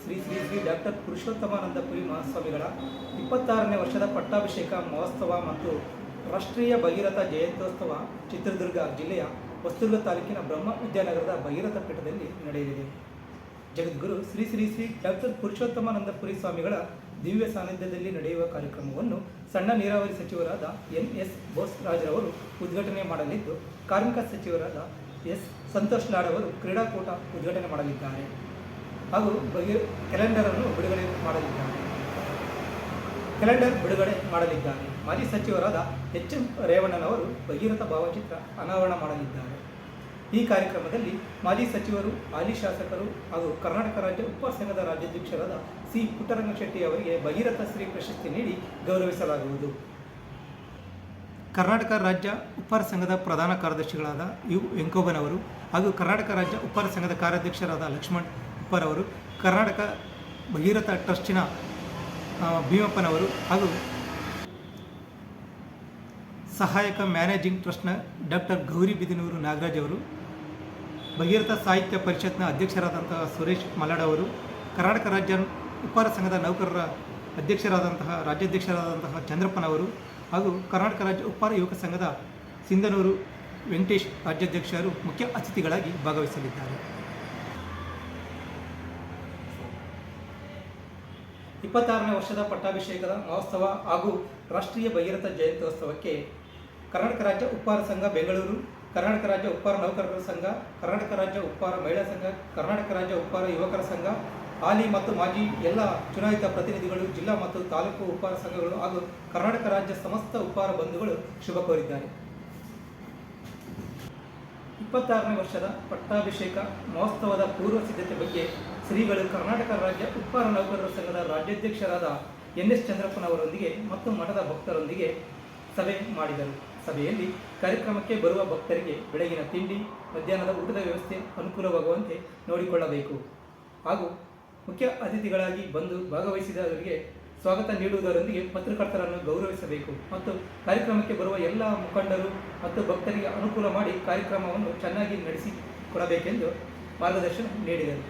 Shri Shri Shri doctor Purushottamananda Puri ಮಹಾಸ್ವಾಮಿಗಳ ಇಪ್ಪತ್ತಾರನೇ ವರ್ಷದ ಪಟ್ಟಾಭಿಷೇಕ ಮಹೋತ್ಸವ ಮತ್ತು ರಾಷ್ಟ್ರೀಯ ಭಗೀರಥ ಜಯಂತ್ಯೋತ್ಸವ ಚಿತ್ರದುರ್ಗ ಜಿಲ್ಲೆಯ ಹೊಸದುರ್ಗ ತಾಲೂಕಿನ ಬ್ರಹ್ಮ ವಿದ್ಯಾನಗರದ ಭಗೀರಥ ಪೀಠದಲ್ಲಿ ನಡೆಯಲಿದೆ. ಜಗದ್ಗುರು ಶ್ರೀ ಶ್ರೀ ಶ್ರೀ ಡಾಕ್ಟರ್ ಪುರುಷೋತ್ತಮಾನಂದ ಪುರಿ ಸ್ವಾಮಿಗಳ ದಿವ್ಯ ಸಾನ್ನಿಧ್ಯದಲ್ಲಿ ನಡೆಯುವ ಕಾರ್ಯಕ್ರಮವನ್ನು ಸಣ್ಣ ನೀರಾವರಿ ಸಚಿವರಾದ ಎನ್ ಎಸ್ ಬೋಸ್ ರಾಜ್ರವರು ಉದ್ಘಾಟನೆ ಮಾಡಲಿದ್ದು, ಕಾರ್ಮಿಕ ಸಚಿವರಾದ ಎಸ್ ಸಂತೋಷ್ ಲಾಡ್ ಅವರು ಕ್ರೀಡಾಕೂಟ ಉದ್ಘಾಟನೆ ಮಾಡಲಿದ್ದಾರೆ. ಹಾಗೂ ಬಗೆ ಕ್ಯಾಲೆಂಡರನ್ನು ಬಿಡುಗಡೆ ಮಾಡಲಿದ್ದಾರೆ. ಕ್ಯಾಲೆಂಡರ್ ಬಿಡುಗಡೆ ಮಾಡಲಿದ್ದಾರೆ. ಮಾಜಿ ಸಚಿವರಾದ ಎಚ್ ಎಂ ರೇವಣ್ಣನವರು ಭಗೀರಥ ಭಾವಚಿತ್ರ ಅನಾವರಣ ಮಾಡಲಿದ್ದಾರೆ. ಈ ಕಾರ್ಯಕ್ರಮದಲ್ಲಿ ಮಾಜಿ ಸಚಿವರು ಹಾಲಿ ಶಾಸಕರು ಹಾಗೂ ಕರ್ನಾಟಕ ರಾಜ್ಯ ಉಪ ಸಂಘದ ರಾಜ್ಯಾಧ್ಯಕ್ಷರಾದ ಸಿ ಪುಟ್ಟರಂಗಶೆಟ್ಟಿ ಅವರಿಗೆ ಭಗೀರಥ ಶ್ರೀ ಪ್ರಶಸ್ತಿ ನೀಡಿ ಗೌರವಿಸಲಾಗುವುದು. ಕರ್ನಾಟಕ ರಾಜ್ಯ ಉಪ್ಪಾರ ಸಂಘದ ಪ್ರಧಾನ ಕಾರ್ಯದರ್ಶಿಗಳಾದ ಯು ವೆಂಕೋಬನವರು ಹಾಗೂ ಕರ್ನಾಟಕ ರಾಜ್ಯ ಉಪ್ಪಾರ ಸಂಘದ ಕಾರ್ಯಾಧ್ಯಕ್ಷರಾದ ಲಕ್ಷ್ಮಣ್ ಉಪ್ಪಾರ್ ಅವರು, ಕರ್ನಾಟಕ ಭಗೀರಥ ಟ್ರಸ್ಟಿನ ಭೀಮಪ್ಪನವರು ಹಾಗೂ ಸಹಾಯಕ ಮ್ಯಾನೇಜಿಂಗ್ ಟ್ರಸ್ಟ್ನ ಡಾಕ್ಟರ್ ಗೌರಿ ಬಿದಿನೂರು ನಾಗರಾಜ್ ಅವರು, ಭಗೀರಥ ಸಾಹಿತ್ಯ ಪರಿಷತ್ನ ಅಧ್ಯಕ್ಷರಾದಂತಹ ಸುರೇಶ್ ಮಲಾಡ್ ಅವರು, ಕರ್ನಾಟಕ ರಾಜ್ಯ ಉಪ್ಪಾರ ಸಂಘದ ನೌಕರರ ಅಧ್ಯಕ್ಷರಾದಂತಹ ರಾಜ್ಯಾಧ್ಯಕ್ಷರಾದಂತಹ ಚಂದ್ರಪ್ಪನವರು ಹಾಗೂ ಕರ್ನಾಟಕ ರಾಜ್ಯ ಉಪ್ಪಾರ ಯುವಕ ಸಂಘದ ಸಿಂಧನೂರು ವೆಂಕಟೇಶ್ ರಾಜ್ಯಾಧ್ಯಕ್ಷರು ಮುಖ್ಯ ಅತಿಥಿಗಳಾಗಿ ಭಾಗವಹಿಸಲಿದ್ದಾರೆ. ಇಪ್ಪತ್ತಾರನೇ ವರ್ಷದ ಪಟ್ಟಾಭಿಷೇಕದ ಮಹೋತ್ಸವ ಹಾಗೂ ರಾಷ್ಟ್ರೀಯ ಭಗೀರಥ ಜಯಂತ್ಯೋತ್ಸವಕ್ಕೆ ಕರ್ನಾಟಕ ರಾಜ್ಯ ಉಪ್ಪಾರ ಸಂಘ ಬೆಂಗಳೂರು, ಕರ್ನಾಟಕ ರಾಜ್ಯ ಉಪ್ಪಾರ ನೌಕರರ ಸಂಘ, ಕರ್ನಾಟಕ ರಾಜ್ಯ ಉಪ್ಪಾರ ಮಹಿಳಾ ಸಂಘ, ಕರ್ನಾಟಕ ರಾಜ್ಯ ಉಪ್ಪಾರ ಯುವಕರ ಸಂಘ, ಹಾಲಿ ಮತ್ತು ಮಾಜಿ ಎಲ್ಲ ಚುನಾಯಿತ ಪ್ರತಿನಿಧಿಗಳು, ಜಿಲ್ಲಾ ಮತ್ತು ತಾಲೂಕು ಉಪ್ಪಾರ ಸಂಘಗಳು ಹಾಗೂ ಕರ್ನಾಟಕ ರಾಜ್ಯ ಸಮಸ್ತ ಉಪ್ಪಾರ ಬಂಧುಗಳು ಶುಭ ಕೋರಿದ್ದಾರೆ. ಇಪ್ಪತ್ತಾರನೇ ವರ್ಷದ ಪಟ್ಟಾಭಿಷೇಕ ಮಹೋತ್ಸವದ ಪೂರ್ವ ಸಿದ್ಧತೆ ಬಗ್ಗೆ ಶ್ರೀಗಳು ಕರ್ನಾಟಕ ರಾಜ್ಯ ಉಪ್ಪಾರ ನೌಕರರ ಸಂಘದ ರಾಜ್ಯಾಧ್ಯಕ್ಷರಾದ ಎನ್ ಎಸ್ ಚಂದ್ರಪ್ಪನವರೊಂದಿಗೆ ಮತ್ತು ಮಠದ ಭಕ್ತರೊಂದಿಗೆ ಸಭೆ ಮಾಡಿದರು. ಸಭೆಯಲ್ಲಿ ಕಾರ್ಯಕ್ರಮಕ್ಕೆ ಬರುವ ಭಕ್ತರಿಗೆ ಬೆಳಗಿನ ತಿಂಡಿ, ಮಧ್ಯಾಹ್ನದ ಊಟದ ವ್ಯವಸ್ಥೆ ಅನುಕೂಲವಾಗುವಂತೆ ನೋಡಿಕೊಳ್ಳಬೇಕು. ಹಾಗೂ ಮುಖ್ಯ ಅತಿಥಿಗಳಾಗಿ ಬಂದು ಭಾಗವಹಿಸಿದವರಿಗೆ ಸ್ವಾಗತ ನೀಡುವುದರೊಂದಿಗೆ ಪತ್ರಕರ್ತರನ್ನು ಗೌರವಿಸಬೇಕು ಮತ್ತು ಕಾರ್ಯಕ್ರಮಕ್ಕೆ ಬರುವ ಎಲ್ಲ ಮುಖಂಡರು ಮತ್ತು ಭಕ್ತರಿಗೆ ಅನುಕೂಲ ಮಾಡಿ ಕಾರ್ಯಕ್ರಮವನ್ನು ಚೆನ್ನಾಗಿ ನಡೆಸಿಕೊಡಬೇಕೆಂದು ಮಾರ್ಗದರ್ಶನ ನೀಡಿದರು.